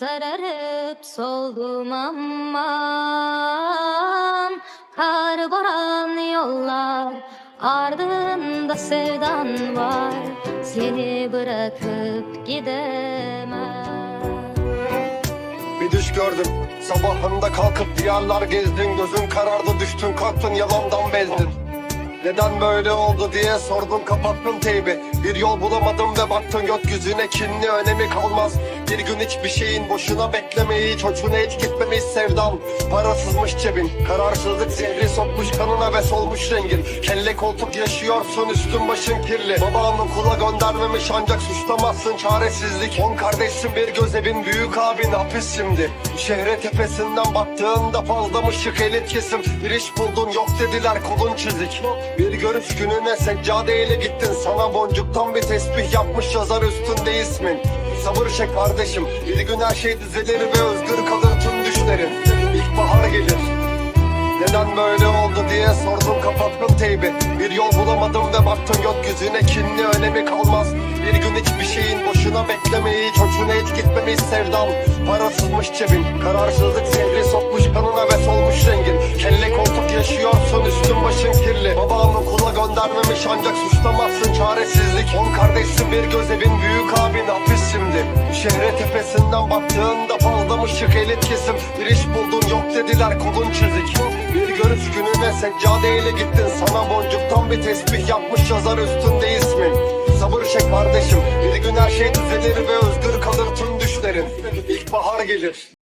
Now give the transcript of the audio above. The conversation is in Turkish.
Sararıp soldum aman. Kar boran yollar Ardında sevdan var. Seni bırakıp gidemem. Bir düş gördüm Sabahında kalkıp diyarlar gezdin. Gözün karardı düştün kalktın yalandan bezdin. Neden böyle oldu diye sordum kapattın teybi Bir yol bulamadım ve baktın gökyüzüne kinli önemi kalmaz. Bir gün hiçbir şeyin boşuna beklemeyi Çocuğuna hiç gitmemiş sevdan Parasızmış cebin Kararsızlık zehri sokmuş kanına ve solmuş rengin. Kelle koltuk yaşıyorsun üstün başın kirli. Babanın kula göndermemiş ancak suçlamazsın çaresizlik. On kardeşsin bir göz evin büyük abin hapis şimdi. Şehre tepesinden baktığında fazla mı şık elit kesim. Bir iş buldun yok dediler kolun çizik. Bir görüş gününe seccadeyle gittin Sana boncuktan bir tesbih yapmış yazar üstünde ismin. Sabır çek kardeşim. Bir gün her şey düzelir ve özgür kalır tüm düşlerin. İlkbahar gelir. Neden böyle oldu diye sordum kapattım teybi. Bir yol bulamadım ve baktım gökyüzüne kinli önemi kalmaz. Bir gün hiçbir şeyin boşuna beklemeyi Çocuğuna hiç gitmemiş sevdam. Parasızmış cebin Kararsızlık zehri sokmuş kanına ve solmuş rengin. Kelle koltuk yaşıyorsun üstün başın kirli. Babanın kula göndermemiş ancak suçlamazsın çaresizlik. On kardeşsin bir göz evin büyük abin hapis şimdi. Şehre tepesinden baktığında fazla mı şık elit kesim. Bir iş buldun yok dediler kolun çizik. Bir görüş gününe seccadeyle gittin. Sana boncuktan bir tesbih yapmış yazar üstünde ismin. Sabır çek kardeşim. Bir gün her şey düzelir ve özgür kalır tüm düşlerin. İlkbahar gelir